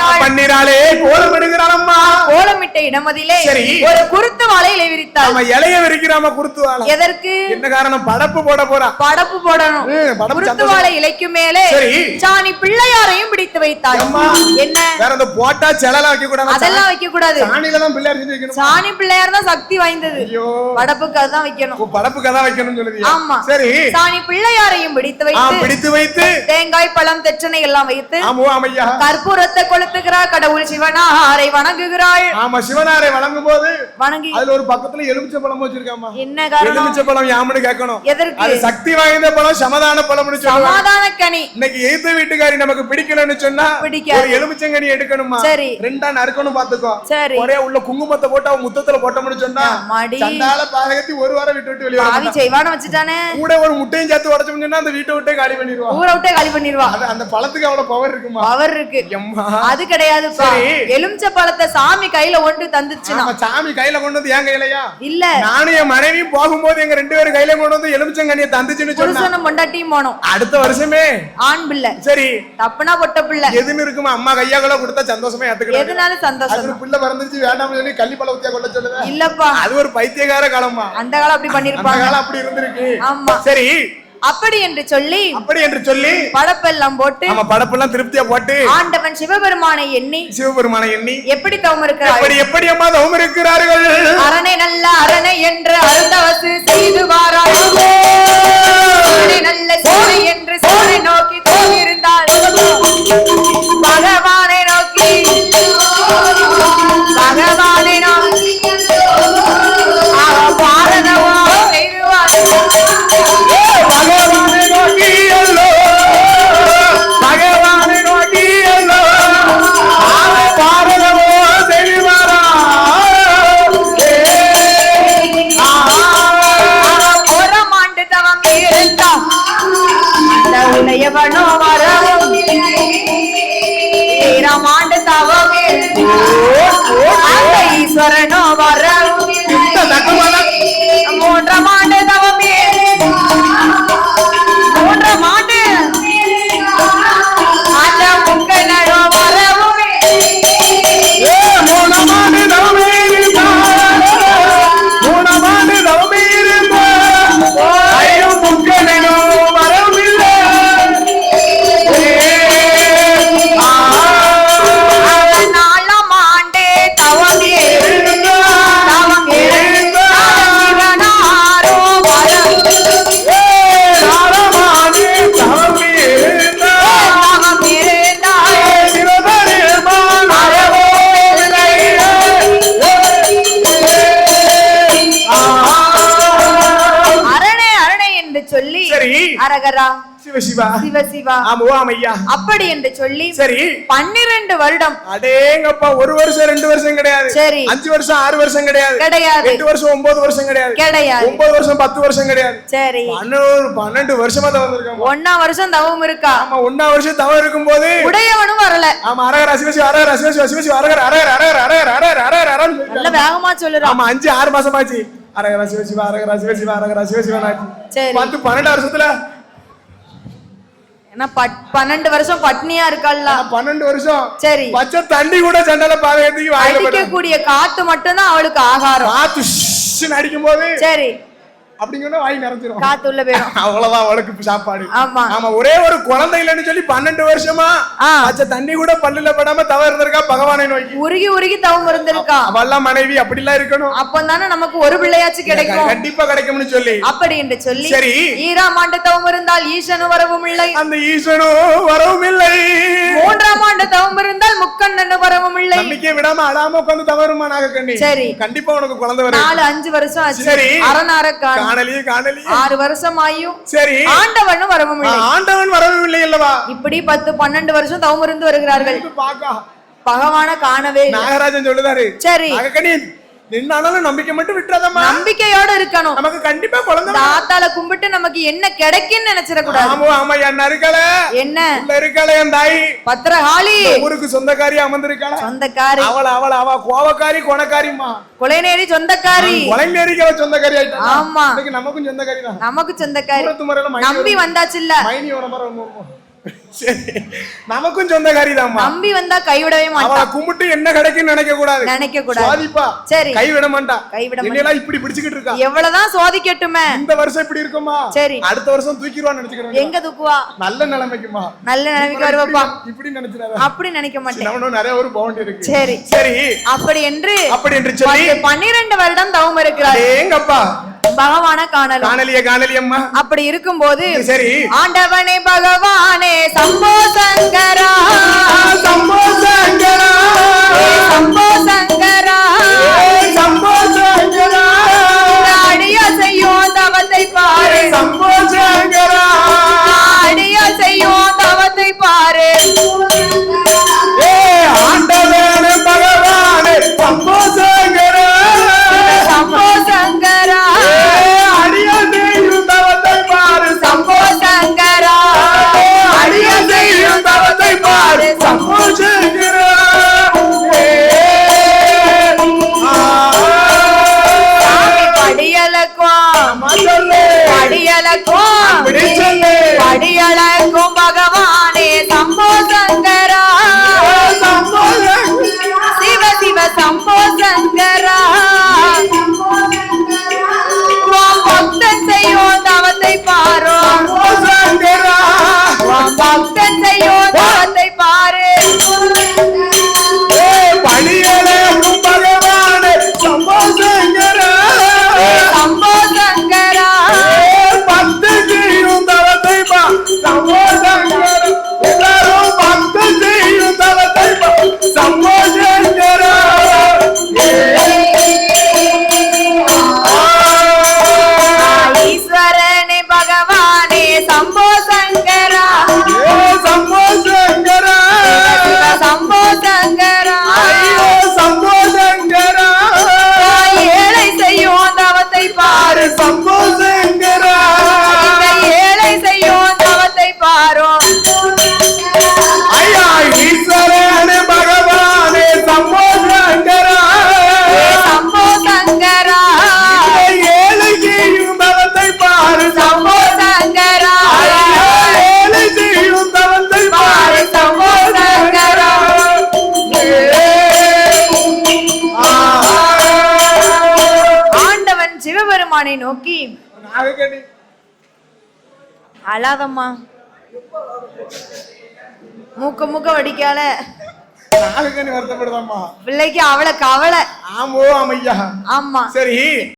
விட்டாள் பண்ணினாலே கோலம் கோலமிட்ட இடமதிலே. ஒரு குருத்து வாழையில விரித்தாள். நம்ம இலைய விரிக்கிறாம குடுத்து வாழ எதற்கு? என்ன காரணம்? படப்பு போட போறா. படப்பு போடணும். குருத்து. வாழை இலைக்கு மேலே. சாணி பிள்ளையாரையும் பிடித்து அம்மா. என்ன? வேற அந்த போட்டா செலலாம் வைக்க கூடாது அதெல்லாம் வைக்க கூடாது சாணியில தான் பிள்ளையார் வைக்கணும்? சாணி பிள்ளையார் தான் சக்தி வாய்ந்தது. ஐயோ. படப்புக்கு அதுதான் வைக்கணும். படப்பு கதான் வைக்கணும்னு சொல்லுது ஆமா. சரி. சாணி பிள்ளையாரையும் பிடித்து வைத்து பிடித்து வைத்து தேங்காய் பழம் தெற்றனை எல்லாம் வைத்து கற்பூரத்தை கொளுத்துகிறார் கடவுள் சிவனாரை வணங்குகிறாள் ஆமா சிவனாரை வழங்கும் போது வணங்கி அதுல ஒரு பக்கத்துல எலுமிச்சை பழம் வச்சிருக்காமா என்ன காரணம்? எலுமிச்சை பழம் யாமுன்னு கேட்கணும். எதற்கு? அது சக்தி வாய்ந்த பழம் சமாதான பழம்னு சொல்லுவாங்க. சமாதான கனி. இன்னைக்கு எய்த்த வீட்டுக்காரி நமக்கு பிடிக்கலன்னு சொன்னா. ஒரு எலுமிச்சங்கனி எடுக்கணுமா சரி. ரெண்டா நறுக்கணும் பாத்துக்கோ சரி. ஒரே உள்ள குங்குமத்தை போட்டு அவன் முத்தத்துல போட்டோம்னு சொன்னா அம்மாடி. சண்டால பாதகத்தி ஒரு வாரம் விட்டு விட்டு வெளியே வர ஆவி மாட்டான். செய்வான வச்சுட்டானே. கூட ஒரு முட்டையும் சேர்த்து உடச்சோம்னு சொன்னா அந்த வீட்டை விட்டே காலி பண்ணிடுவான். ஊரை விட்டே காலி பண்ணிடுவா. அந்த பழத்துக்கு அவ்வளவு பவர் இருக்குமா? பவர் இருக்கு. அது கிடையாதுப்பா. சரி. எலுமிச்ச பழத்தை சாமி கையில ஒன்று தந்துச்சுனா ஆமா, சாமி கையில கொண்டு வந்து என் கையிலயா? இல்ல. நானும் என் மனைவியும் போகும்போது எங்க ரெண்டு பேரும் கையில கொண்டு வந்து எலுமிச்சங்கனியை தந்துச்சுன்னு சொன்னா பொண்டாட்டியும் போனோம். அடுத்த வருஷமே. ஆண் பிள்ளை. சரி. தப்புனா பொட்ட பிள்ளை. எதுன்னு இருக்குமா? அம்மா கையாக்குள்ள கொடுத்தா சந்தோஷமா ஏத்துக்கலாம் எதுனாலும் சந்தோஷம் பிள்ளை பிறந்துச்சு வேண்டாம்னு சொல்லி கள்ளிப்பழ ஊத்தியா கொள்ள சொல்லுதா இல்லப்பா. அது ஒரு பைத்தியக்கார காலமா அந்த காலம் அப்படி அந்த பண்ணிருப்பாங்க. அப்படி இருந்திருக்கு. ஆமா. சரி. அப்படி என்று சொல்லி அப்படி என்று சொல்லி படப்பெல்லாம் போட்டு நம்ம படப்பெல்லாம் திருப்தியா போட்டு ஆண்டவன் சிவபெருமானை எண்ணி சிவபெருமானை எண்ணி எப்படி தவம் இருக்கிறாய்? எப்படி எப்படி அம்மா தவம் இருக்கிறார்கள்? அரணை நல்ல அரணை என்று அருந்தவசு செய்து வாராய். நல்ல சீனை என்று இருந்து அரகரா சிவ சிவா. சிவ சிவா. ஆமா ஓ ஆமையா அப்படி என்று சொல்லி சரி. பன்னிரண்டு வருடம். அடேங்கப்பா ஒரு வருஷம் ரெண்டு வருஷம் கிடையாது. சரி. அஞ்சு வருஷம் ஆறு வருஷம் கிடையாது. கிடையாது. எட்டு வருஷம் ஒன்பது வருஷம் கிடையாது. கிடையாது. ஒன்பது வருஷம் பத்து வருஷம் கிடையாது. சரி. பன்னெண்டு பன்னெண்டு வருஷமா தவம் இருக்காமா ஒன்னாம் வருஷம் தவம் இருக்கா? ஆமா ஒன்னா வருஷம் தவம் இருக்கும் போது உடையவனும் வரல. ஆமா அரகர சிவசி அரகர சிவசி சிவசி அரகர அரகர அரகர அரகர அரகர அரகர அரகர நல்ல வேகமா சொல்லுறான் ஆமா அஞ்சு ஆறு மாசம் ஆச்சு அரகர சிவசிவா அரகர சிவசிவா அரகர சிவசிவா. பத்து பன்னெண்டு வருஷத்துல ஏன்னா பட்- பன்னெண்டு வருஷம் பட்னியா இருக்கல்ல பன்னெண்டு வருஷம் சரி. பச்சை தண்ணி கூட சண்டல பாதையத்துக்கு வாயில அடிக்கக்கூடிய காத்து மட்டும்தான் அவளுக்கு ஆகாரம். காத்து அடிக்கும் போது சரி. அப்படிங்கன்னா வாய் நிறைஞ்சிரும். காத்து உள்ள போயிடும் அவ்வளவுதான் அவளுக்கு சாப்பாடு. ஆமா. ஆமா ஒரே ஒரு குழந்தை இல்லைன்னு சொல்லி பன்னெண்டு வருஷமா ஆ. பச்சை தண்ணி கூட பல்லுல படாம தவ இருந்திருக்கா பகவானை நோக்கி. உருகி உருகி தவம் இருந்திருக்கா? அவெல்லாம் மனைவி அப்படிலாம் இருக்கணும். அப்பதானே நமக்கு ஒரு பிள்ளையாச்சும் கிடைக்கும். கண்டிப்பா கிடைக்கும்னு சொல்லி. அப்படி என்று சொல்லி சரி. ஈராம் ஆண்டு தவம் இருந்தால் ஈசனும் வரவும் இல்லை. அந்த ஈஸ்வனும் வரவும் இல்லை. மூன்றாம் ஆண்டு தவம் இருந்தால் முக்கண்ணனு வரவும் இல்லை. நம்பிக்கை விடாம அழாம உட்காந்து தவறுமா நாகக்கண்ணி? சரி. கண்டிப்பா உனக்கு குழந்தை வரும். நாலு அஞ்சு வருஷம் ஆச்சு. சரி. அரணாரக்கான காணலியே காணலியே. ஆறு வருஷம் ஆயும் சரி. ஆண்டவனும் வரவும் இல்லை ஆண்டவன் வரவும் இல்லை அல்லவா? இப்படி பத்து பன்னெண்டு வருஷம் தவம் இருந்து வருகிறார்கள். பகவான காணவே நாகராஜன் சொல்லுதாரு. சரி. நின்னாலும் நம்பிக்கை மட்டும் விட்டுறாதம்மா. நம்பிக்கையோட இருக்கணும். நமக்கு கண்டிப்பா குழந்தை இந்த ஆத்தால கும்பிட்டு நமக்கு என்ன கிடைக்குன்னு நினைச்சிடக்கூடாது. ஆமா ஆமா என் இருக்கல என்ன? உள்ள இருக்கல என் தாய். பத்திரகாளி. ஊருக்கு சொந்தக்காரி அமர்ந்திருக்காள? சொந்தக்காரி. அவள அவள அவ கோவக்காரி கொணக்காரிம்மா. கொலைநேரி சொந்தக்காரி. கொலைநேரிக்கு அவ சொந்தக்காரி ஆயிட்டா ஆமா. நமக்கும் சொந்தக்காரி தான். நமக்கு சொந்தக்காரி. மைனி நம்பி வந்தாச்சுல்ல. மைனி வர மாதிரி சரி நமக்கும் சொந்தக்காரி தான்மா நம்பி வந்தா கைவிடவே மாட்டான் கும்பிட்டு என்ன கிடைக்குன்னு நினைக்க கூடாது நினைக்க கூடாது. சரி. கை விட மாட்டா. கைவிட மாட்டா. என்னையெல்லாம் இப்படி பிடிச்சுக்கிட்டு இருக்கா? எவ்வளவுதான் சோதிக்கட்டுமே இந்த வருஷம் இப்படி இருக்குமா? சரி. அடுத்த வருஷம் தூக்கிடுவான்னு நினைச்சுக்கிறேன். எங்க தூக்குவா? நல்ல நிலைமைக்குமா? நல்ல நிலைமைக்கு வருவப்பா இப்படி நினைச்சிடாத. அப்படி நினைக்க மாட்டேன். நிறைய ஒரு பவுண்ட் இருக்கு. சரி. சரி. அப்படி என்று அப்படி என்று சொல்லி பன்னிரண்டு வருடம் தவம் இருக்கிறார். எங்கப்பா பகவான காணலாம். காணலிய காணலி அம்மா அப்படி இருக்கும்போது சரி. ஆண்டவனே பகவானே సంబో సంగరా సంబో సంగరా సంబో సంగ படியலக்கும் Papa சிவபெருமானை நோக்கி அழாதம்மா. மூக்க மூக்க வடிக்கால வருத்தப்படுதாம்மா. பிள்ளைக்கு அவளை கவலை. ஆமோ ஆமையா ஆமா. சரி.